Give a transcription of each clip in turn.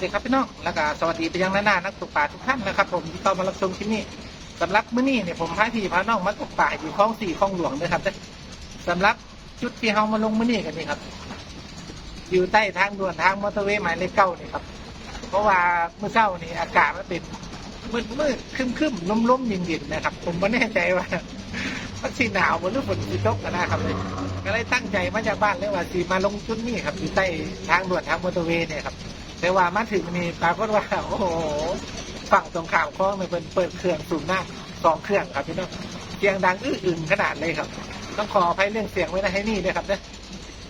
วัสดีครับพี่น้อง แล้วก็สวัสดีไปยังหนานานักตกปลาทุกท่านนะครับ ผมที่เข้ามารับชมคลิปนี้สำหรับมื้อนี้เนี่ยผมพาพี่พาน้องมาตกปลาอยู่คลองสี่คลองหลวงนะครับสำหรับจุดที่เรามาลงมื้อนี้กันนี่ครับ อยู่ใต้ทางด่วนทางมอเตอร์เวย์หมายเลขเก้านี่ครับ เพราะว่าเมื่อเช้านี่อากาศมันเป็นมืดมืดๆครึมครึมลมลมๆเย็นเย็นๆนะครับ ผมไม่แน่ใจว่ามันสีหนาวหรือฝนสีตกกันนะครับเลยก็เลยตั้งใจมาจากบ้านเลยว่าสีมาลงจุดนี้ครับอยู่ใต้ทางด่วนทางมอเตอร์เวย์เนี่ยครับ แต่ว่ามาถึงนี่ปรากฏว่า โอ้โหฝั่งตรงข้ามคลองเนี่ยเปิดเปิดเครื่องสูบน้ำสองเครื่องครับพี่น้องเสียงดังอื้ออึงขนาดเลยครับ ต้องขออภัยเรื่องเสียงไว้นะให้นี่ด้วยครับนะ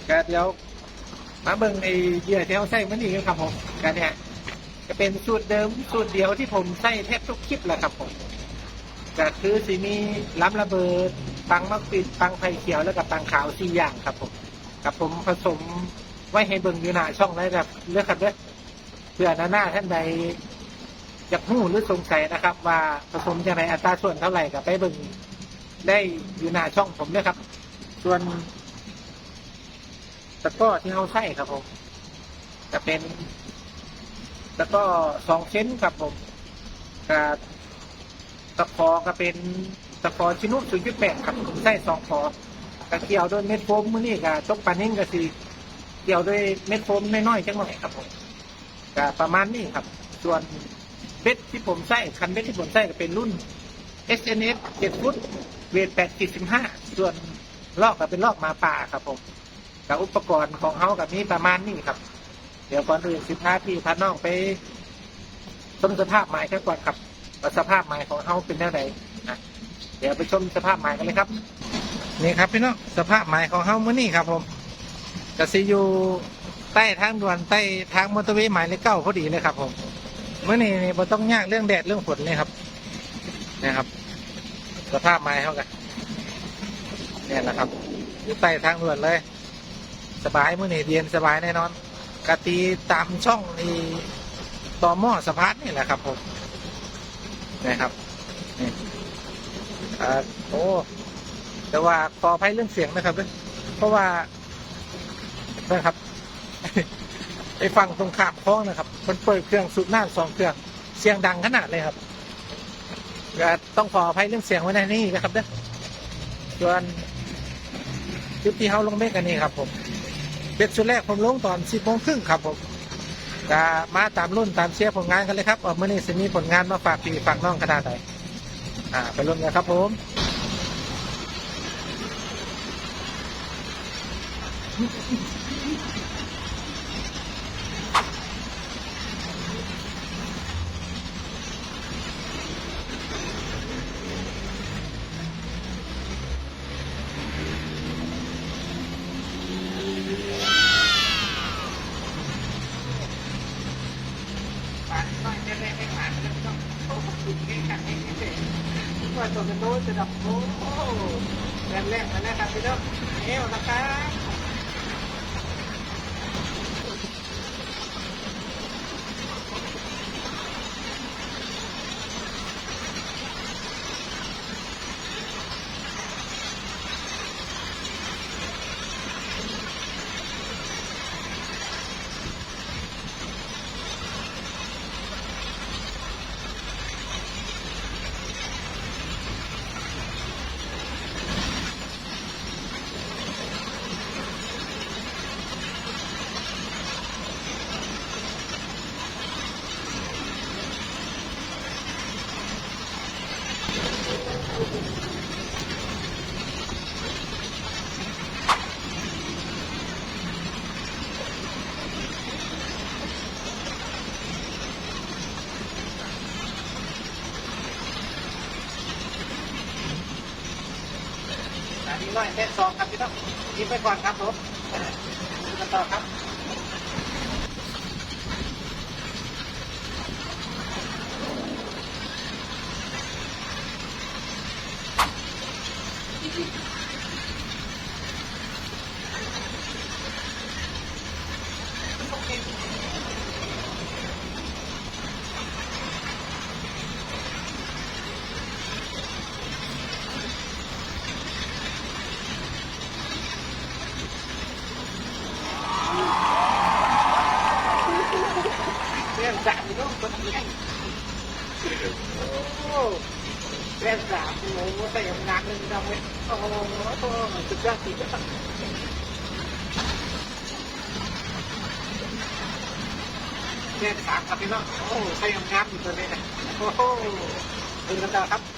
ก็เดี๋ยวมาเบิ่งไอ้เหยื่อที่เขาใส่มันนี่กันครับผมกันเนี่ยจะเป็นสูตรเดิมสูตรเดียวที่ผมใส่แทบทุกคลิปแหละครับผมก็คือสีมีล้ำระเบิดปังมะปิดปังไผ่เขียวแล้วก็ปังขาวสี่อย่างครับผมกับผมผสมไว้ให้เบิ่งอยู่หน้าช่องได้แบบเลือกครับเด้อเพื่อหน้าหน้าท่านใดอยากหู้หรือสงสัยนะครับ ว่าผสมอย่างไรอัตราส่วนเท่าไหร่กับไปเบิ่งได้อยู่หน้าช่องผมด้วยครับ ส่วนตะก้อที่เขาใส่ครับผมจะเป็นตะก้อสองเส้นครับผมกับตะขอก็เป็นตะขอชินุศูนย์จุดแปดครับผมใส่สองขอกระเกี่ยวด้วยเม็ดโฟมมือนี้กับตกปลานิ่งก็สีเกี่ยวด้วยเม็ดโฟมน้อยๆจังหน่อยครับผม ก็ประมาณนี้ครับ ส่วนเบ็ดที่ผมใส่คันเบ็ดที่ผมใส่ก็เป็นรุ่น SNS 7ฟุตเวท8 15 ส่วนลอกก็เป็นลอกมาป่าครับผมกับอุปกรณ์ของเขากับนี้ประมาณนี้ครับ เดี๋ยวก่อนอื่นสิพาพี่พาน้องไปชมสภาพไม้แค่ก่อนครับว่าสภาพไม้ของเขาเป็นแนวไหนนะเดี๋ยวไปชมสภาพไม้กันเลยครับ นี่ครับพี่น้องสภาพไม้ของเขาเมื่อนี้ครับ ผมจะซีอยู่ ใต้ทางด่วนใต้ทางมอเตอร์เวย์หมายเลขเก้าพอดีเลยครับ ผมเมื่อนี้นี่ต้องยากเรื่องแดดเรื่องฝนเลยครับนะครับ สภาพไม้เขากันเนี่ยนะครับอยู่ใต้ทางด่วนเลย สบายเมื่อนี่เรียนสบายแน่นอนกะตีตามช่องอีต่อหม้อสะพานนี่แหละครับ ผมนะครับนี่อ่าโอ้แต่ว่าขออภัยเรื่องเสียงนะครับเพราะว่านะครับ ไปฟังตรงขามคล้องนะครับมันเปิดเครื่องสูบน้ำสองเครื่องเสียงดังขนาดเลยครับก็ต้องขออภัยเรื่องเสียงไว้ในนี่นะครับเด้อส่วนจุดที่เขาลงเมฆกันนี่ครับ ผมเป็ดชุดแรกผมลงตอนสิบโมงครึ่งครับผมจะมาตามรุ่นตามเชียร์ผลงานกันเลยครับเมื่อนี้จะมีผลงานมาฝากพี่ฝากน้องขนาดไหนอ่า ไปรุ่นกันครับผมปานน้อยแรกให้หมาแล้วต้องโอ้โหเก่งขันเองเก่งว่าตัวเป็นโน้ตจะดับโอ้แรกแร กมาแล้ว น้อยเส้นสองครับพี่น้องยิ้มไปก่อนครับผมดูกันต่อครับ รงสามโอ้แรงสามโหต่ยังหนักเลยนเว้ยโอ้โหสุดยอดจริแรงสามครับพี่น้องโอ้ใครยังงามอยู่ตัวนี้นะโอ้เป็นกันดาครับ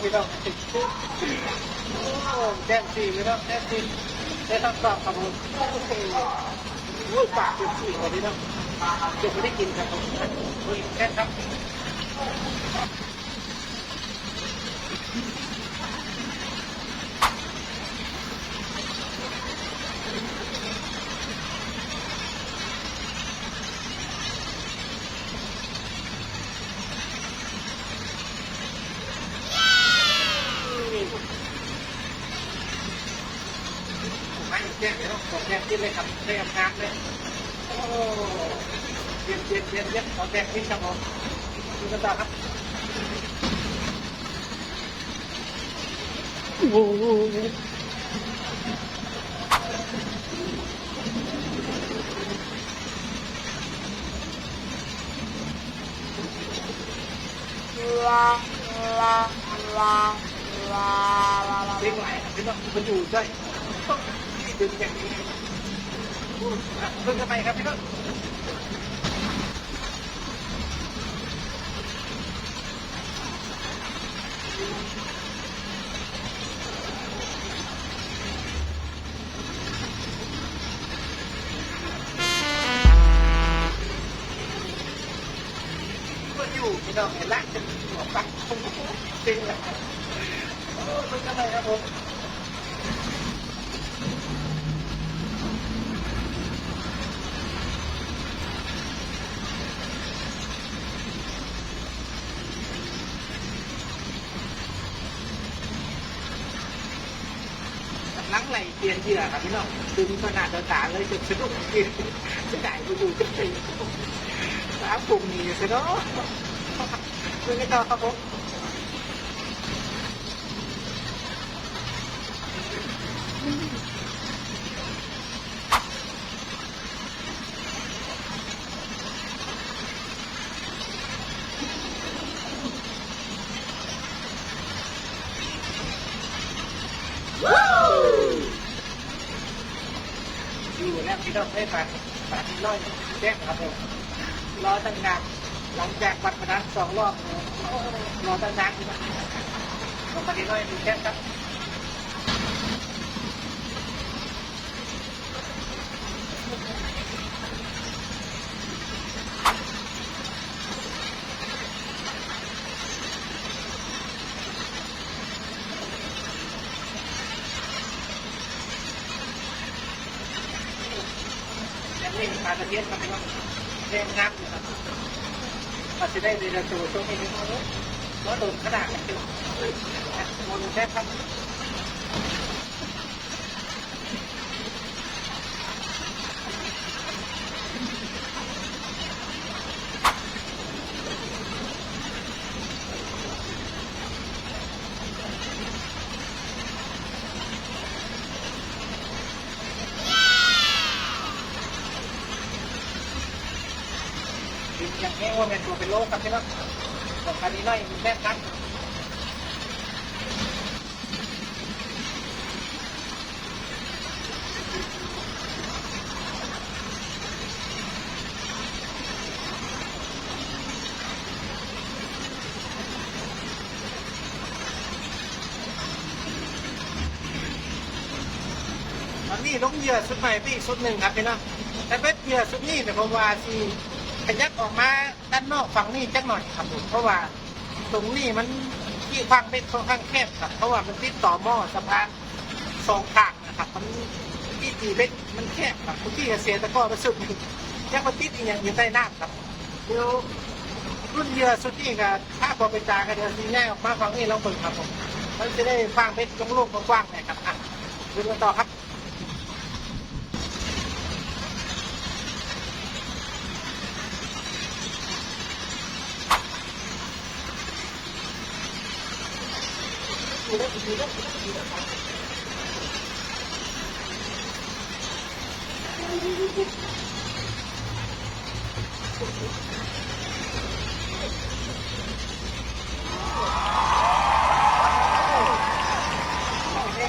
ไม่ต้องติดคุกแจ้งสี่ไม่ต้องแจ้งสี่ได้คำตอบครับผมโอเครู้ปากเป็นสี่วันนี้ต้องเดี๋ยวไม่ได้กินครับผมแค่ครับ ไม่แจ้งเลยต้องแจ้งที่เลยครับเตรียมงานเลยโอ้เย็นเย็นเย็นเย็นขอแจ้งที่ครับผมดูกันต่อครับโอ้โหเลี้ยงไหลพี่น้องมันอยู่ด้วยต้อง ดึงอย่างนี้เพิ่งทำไมครับพี่ก็อยู่พี่น้องเห็นละจะหัวปักตรงจริงเลยโอ้เพิ่งทำไมครับผม นังไหลเปลี่ยนเหยื่อครับพี่น้องตึงขนาดต่างๆเลยจะสนุกจรินจะได้ไปอยู่จะไปสามกลุ่มนี้สิเนาะคุยกันต่อครับผม อยู่แล้วพี่น้องได้ฟังฝากร้อยแจ้งครับผมรอตั้งนานหลังจากบัตรพนันสองรอบรอตั้งนานพี่น้องลงมาที่ร้อยหนึ่งแจ้งครับ ยังเล่นการตะเกียบครับพี่น้องเล่นงับอยู่ครับมาจะได้เรียน ตัวช่วงนี้นี่ว่าโดนขนาดกันอยู่โดนแค่ครับอย่างนี้ว่าเป็นตัวเป็นโลกครับพี่น้องของคันนี้น้อยมีแค่นัก ตอนนี้ลงเหยื่อสุดใหม่ไปอีกสุดหนึ่งครับพี่น้องแต่เป็นเหยื่อสุดนี้แต่ผมว่าสิขยักออกมาด้านนอกฝั่งนี้จักหน่อยครับผมเพราะว่าตรงนี้มันที่ฟังเป็นค่อนข้างแคบครับ เพราะว่ามันติดต่อหม้อสะพานสองข้างนะครับมันที่ตีเป็นมันแคบครับคุณที่เกษตรกรประสุดนี่ยังมาติดอีกอย่างอยู่ใต้น้ำครับเดี๋ยวรุ่นเรือสุดนี่กับถ้าพอไปจากันเดี๋ยวซีง่ายออกมาฟังนี่เราเปิดครับผมมันจะได้ฟังเป็นโล่งๆกกว้างๆหน่อยครับอะดูกันต่อครับ แม่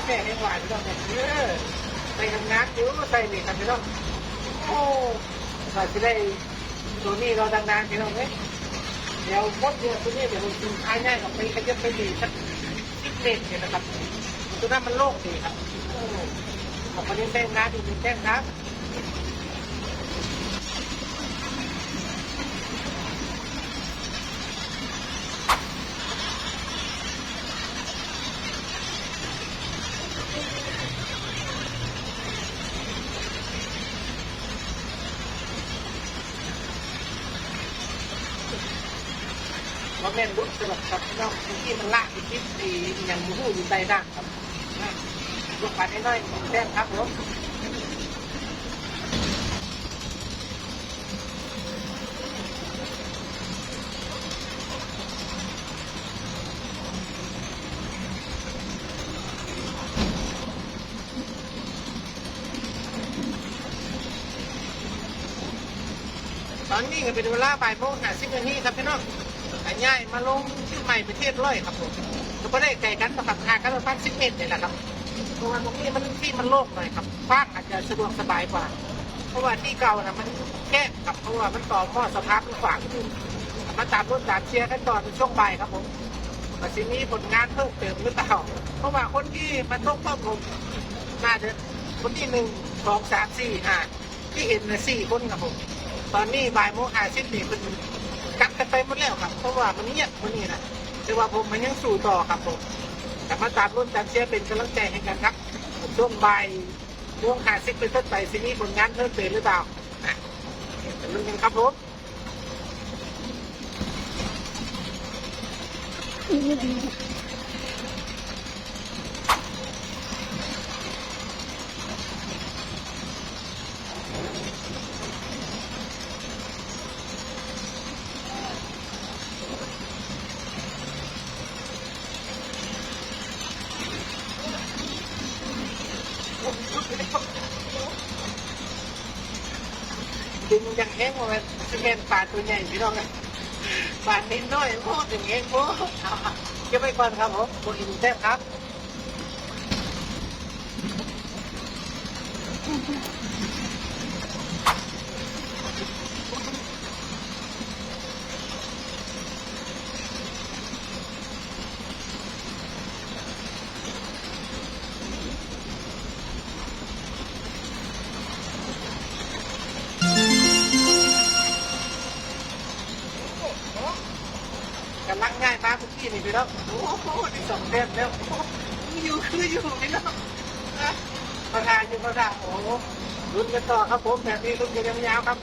แม่ให้หวานพี่น้องเออใส่ทำงานอยู่ใส่นี่ครับพี่น้องโอ้ใส่จะได้ตัวนี้เราดังนานพี่น้องเอ้ยเดี๋ยวมดเดือนตัวนี้เดี๋ยวมันกินท้ายง่ายกับไปขยับไปดีสักสิบ เป็นเนี่ยนะครับตัวนั้นมันโล่งดีครับโอ้ออกมาเล่นแต้งน้ำดูเป็นแต้งนะ เราเล่นบุษสำหรับกับน้องที่มันลากอีกที่ตีอย่างมูหูอยู่ใต้น้ำครับลูกปัดน้อยๆแต้มครับผมตอนนี้ก็เป็นเวลาบ่ายโมงห้าสิบนาทีครับพี่น้อง ย่ายมาลงที่อใหม่ประเทศร้อยครับผมก็ไม่ได้ไกลกันนะครับห่างกันประมาณสิบเมตรเนี่ยแหละครับตรงนั้นตรงนี้มันที่มันโล่งหน่อยครับกว้างอาจจะสะดวกสบายกว่า เพราะว่าที่เก่านะมันแคบครับเพราะว่ามันต่อข้อสภาพมันขวางนิดนึงมาตามรถตามเชียร์กันตอนช่วงบ่ายครับผมแต่ทีนี้ผลงานเพิ่มเติมหรือเปล่าเพราะว่าคนที่มาต้องเพิ่มผมน่าจะคนที่หนึ่งสองสามสี่ห้าที่เห็นนะสี่คนครับผม ตอนนี้บ่ายโมงห้าสิบนี่เป็น กลับกันไปหมดแล้วครับเพราะว่ามันเงียบวันนี้นะแต่ว่าผมมันยังสู่ต่อครับผมแต่มาตามรุ่นตามเชียร์เป็นกำลังใจให้กันครับช่วงบ่ายโมงหาซิกเป็นต้นไปซีนี้ผลงานเพิ่มเติมหรือเปล่าอะเดี๋ยวลุ้นกันครับผม ดึงยังแห้งมาเป็นซีเมนปลาตัวใหญ่พี่น้องนะปลาเน้นน้อยโคตรอย่างเงี้ยโคตรเอาเก็บไว้ก่อนครับผมบนอินแทอร์ครับ ประธานอยู่ประธาโอ้โหลุ้นกันต่อครับผมแบบนี้ลุ้นกันยาวๆครับ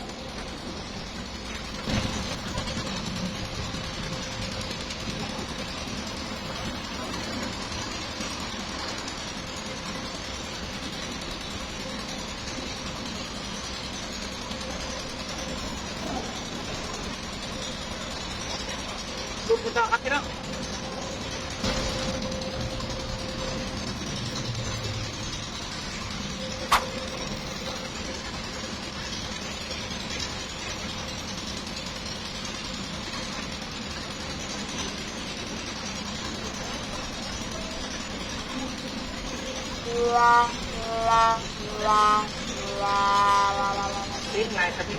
เสีย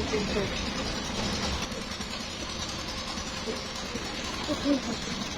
งไ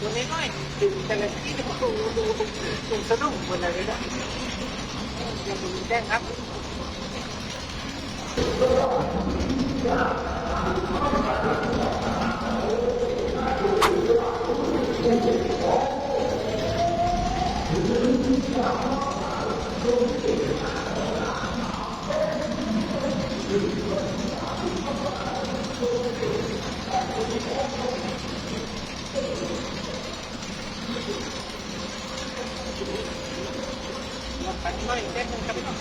ตัวน้อยๆดึงแต่ละที่ดูดูดูดูสะดุ้งหมดเลยนะยังมีแจ้งครับ ลงไปน้อยแจ้งนึงครับพี่น้อง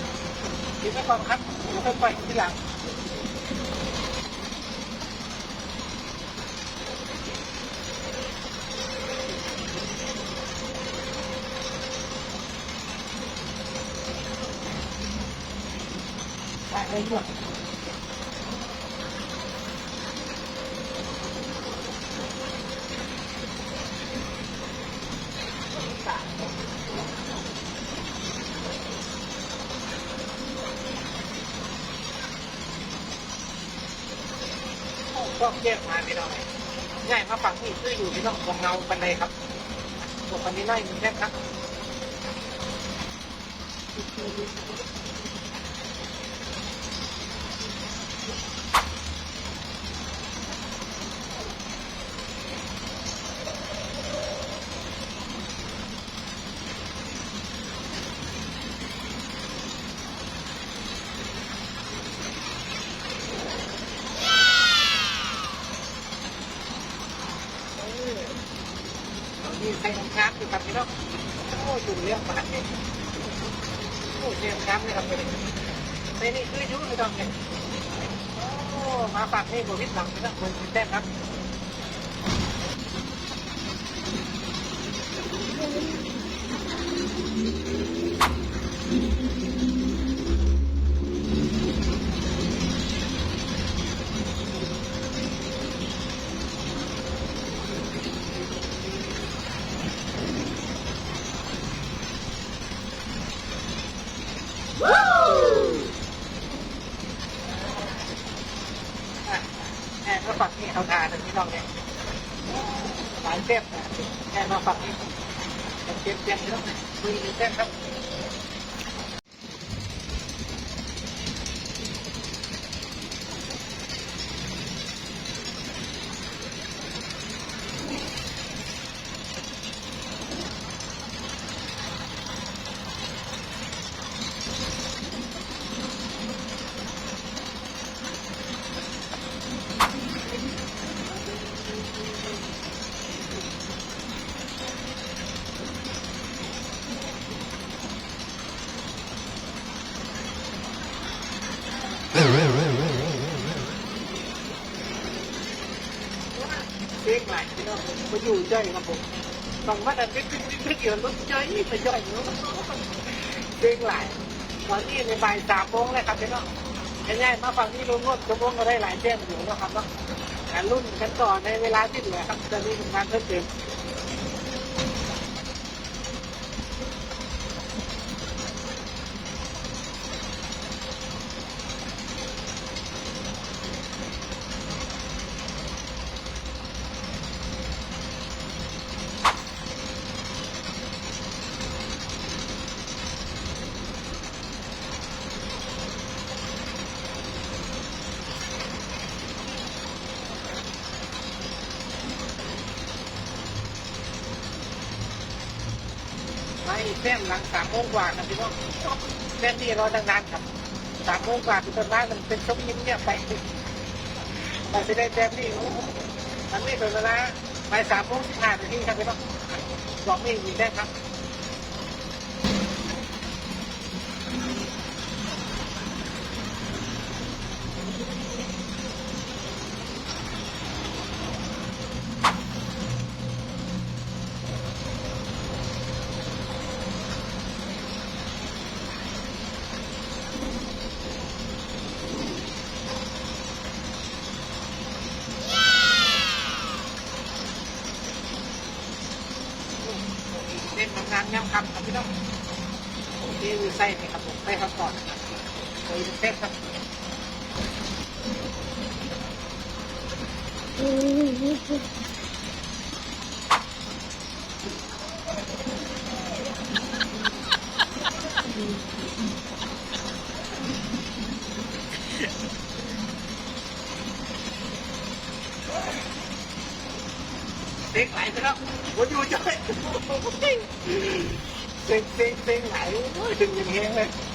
ไว้ก่อนครับเดี๋ยวค่อยปทีหลัง ก็แยกมาพี่น้องง่ายมาฝั่งที่คืออยู่พี่น้องของเงาบันไดครับตัวคนนี้น้อยมีแค่ครับ ในนี่คือยุ่งเลยจังเลยโอ้มาฝากนี่บวิดหลังนี่น้องคนแต้มครับ ผมมาอยู่ใจครับผมต้องมาแต่เป็นเป็นเกี่ยวรถใจไปย่อยเนาะเด้งหลายตอนนี้ในบ่ายสามโมงเลยครับพี่น้องง่ายๆมาฟังที่รุ่นรถชั่วโมงก็ได้หลายแจ้งอยู่นะครับเนาะการรุ่นกันต่อในเวลาที่เหลือครับจะมีงานเพิ่มเติม กว่างนะพี่น้องแต้มนี่รอตั้งนานครับสามโมงกว่าคือตอนนั้นมันเป็นช่วงยิ้มเนี่ยไปแต่จะได้แต้มนี่มันไม่เป็นเวลาไปสามโมงสิบห้านาทีครับพี่น้องบอกไม่มีได้ครับ ววนอยู่จ้อยเซ็งเซ็งเซ็งไหลโอ้ยถึงอย่างเฮงเลยอยู่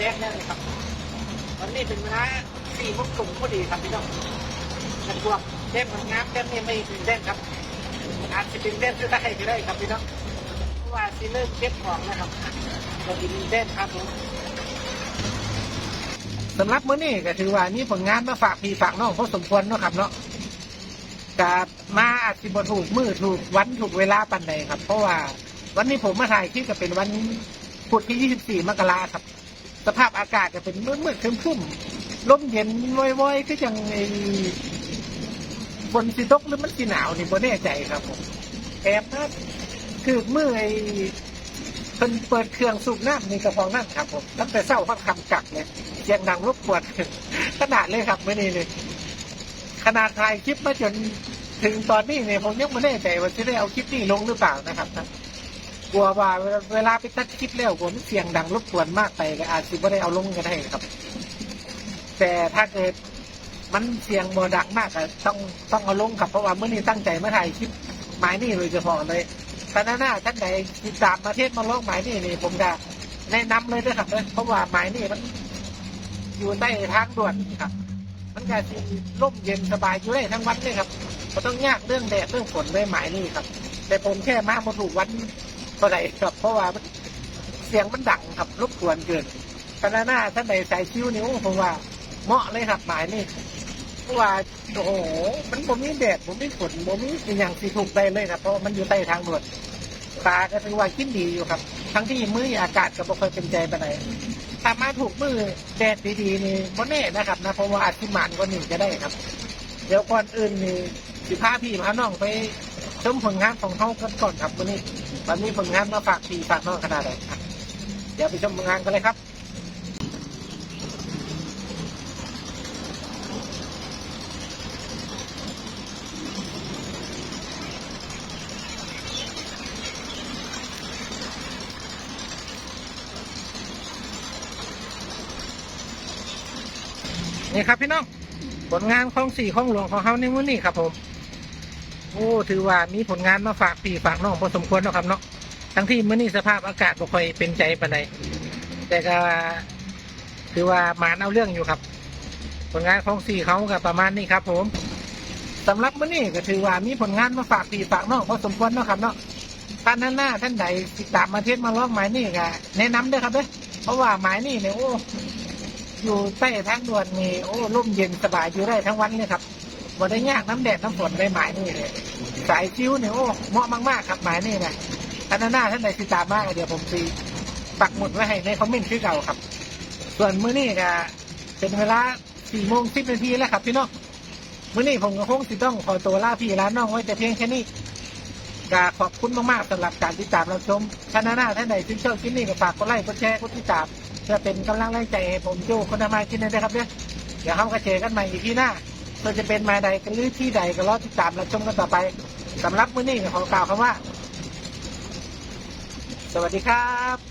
แรกแน่เลยครับ วันนี้เป็นเวลาสี่โมงตรงพอดีครับพี่น้องกันพวกเล่นมันงามเล่นนี่ไม่ถึงเล่นครับ อาจจะเป็นเล่นก็ได้ก็ได้ครับพี่น้องเพราะว่าซีเริ่มเก็บของนะครับเราดินเล่นครับผมสำหรับมื้อนี้ก็ถือว่ามีผลงานมาฝากพี่ฝากน้องพอสมควรเนาะครับเนาะกามาอาจสิบถูกมือถูกวันถูกเวลาปันใดครับ เพราะว่าวันนี้ผมมาถ่ายคลิปก็เป็นวันพุธที่ 24 มกราครับ สภาพอากาศก็เป็นมืดมืดๆครึ้มลมเย็นว่อยๆก็ยังไอ้ฝนสิตกหรือมันสิหนาวนี่บ่แน่ใจครับผมแอบนะคือเมื่อไอ้เป็นเปิดเครื่องสูบน้ำในกระพองนั่นครับผมตั้งแต่เช้าพักคำกักเนี่ยเสียงดังรบกวนขนาดเลยครับไม่นี่เลยขนาดถ่ายคลิปมาจนถึงตอนนี้เนี่ยผมยังไม่แน่ใจว่าจะได้เอาคลิปนี้ลงหรือเปล่านะครับ กลัวว่าเวลาไปตัดคลิปแล้วผมเสียงดังรบกวนมากไปก็อาจจะไม่ได้เอาลงก็ได้ครับ แต่ถ้าเกิดมันเสียงบดักมากก็ต้องต้องเอาลงครับเพราะว่าเมื่อนี้ตั้งใจมาถ่ายคลิปหมายนี่โดยเฉพาะเลยท่านหน้าท่านใดติดตามประเทศมาลองหมายนี่นี่ผมจะแนะนำเลยนะครับเพราะว่าหมายนี่มันอยู่ใต้ทางด่วนครับมันก็สิร่มเย็นสบายอยู่ได้ทั้งวันเลยครับก็ต้องยากเรื่องแดดเรื่องฝนด้วยหมายนี่ครับ แต่ผมแค่มามาถูกวัน เท่าไหร่ครับ เพราะว่ามันเสียงมันดังครับรบกวนเกินขณะหน้าท่านใดใส่คิ้วนิ้วผมว่าเหมาะเลยครับหมายนี่เพราะว่าโอ้โหมันผมมีแดดผมมีฝนผมมีสิ่งอย่างสีถูกได้เลยครับเพราะมันอยู่ใต้ทางด่วนตาก็ถือว่าคิดดีอยู่ครับ ทั้งที่มืออากาศก็บ่ค่อยเป็นใจไปไหนถ้ามาถูกมือแดดดีๆนี่ก็แน่นะครับนะเพราะว่าอาจสิมานกว่าหนึ่งจะได้ครับ เดี๋ยวก่อนอื่นนี่สิพาพี่พาน้องไปชมผลงานของเขากันก่อนครับวันนี้ ตอนนี้ผลงานมาฝากพี่ฝากน้องขนาดไหนเดี๋ยวไปชมผลงานกันเลยครับนี่ครับพี่น้องผลงานของสี่ของหลวงของเขาในมื้อนี้ครับผม โอ้ถือว่ามีผลงานมาฝากพี่ฝากน้องพอสมควรเนาะครับเนาะทั้งที่เมื้อนี้สภาพอากาศบ่ค่อยเป็นใจปานใดแต่ก็ถือว่าหมานเอาเรื่องอยู่ครับ ผลงานของสี่เขาก็ประมาณนี้ครับ ผมสำหรับมื้อนี้ก็ถือว่ามีผลงานมาฝากพี่ฝากน้องพอสมควรเนาะครับเนาะท่านหน้าท่านใดติดตามมาเทศมาลอกหมายนี่ก็แนะนำด้วยครับเด้อเพราะว่าหมายนี่เนี่ยโอ้อยู่ใต้ทางด่วนนี่โอ้ร่มเย็นสบายอยู่ได้ทั้งวันเลยครับ บ่ได้ยากน้ำแดดน้ำฝนได้หมายนี่เลยสายคิ้วเนี่ยโอ้เหมาะมากๆครับหมายนี่นะท่านหน้าท่านใดติดตามมากเดี๋ยวผมซีปักหมุดไว้ให้ในคอมเมนต์คือเก่าครับ ส่วนมื้อนี้ก็เป็นเวลาสี่โมงสิบนาทีแล้วครับพี่น้องมื้อนี้ผมก็คงสิต้องขอตัวลาพี่ลาน้องไว้แต่เพียงแค่นี้ก็ขอบคุณมากๆสำหรับการติดตามรับชมท่านหน้าท่านใดที่ชอบคลิปนี้ก็ฝากกดไลค์กดแชร์กดติดตามเพื่อเป็นกำลังแรงใจให้ผมโจคนทำมากินได้ครับเนี่ยเดี๋ยวเขาก็เจอกันใหม่อีพีหน้า เราจะเป็นมาใดกันหรือที่ใดก็รอติดตามรับชมกันต่อไปสำหรับมื้อนี้ขอกล่าวคำว่า สวัสดีครับ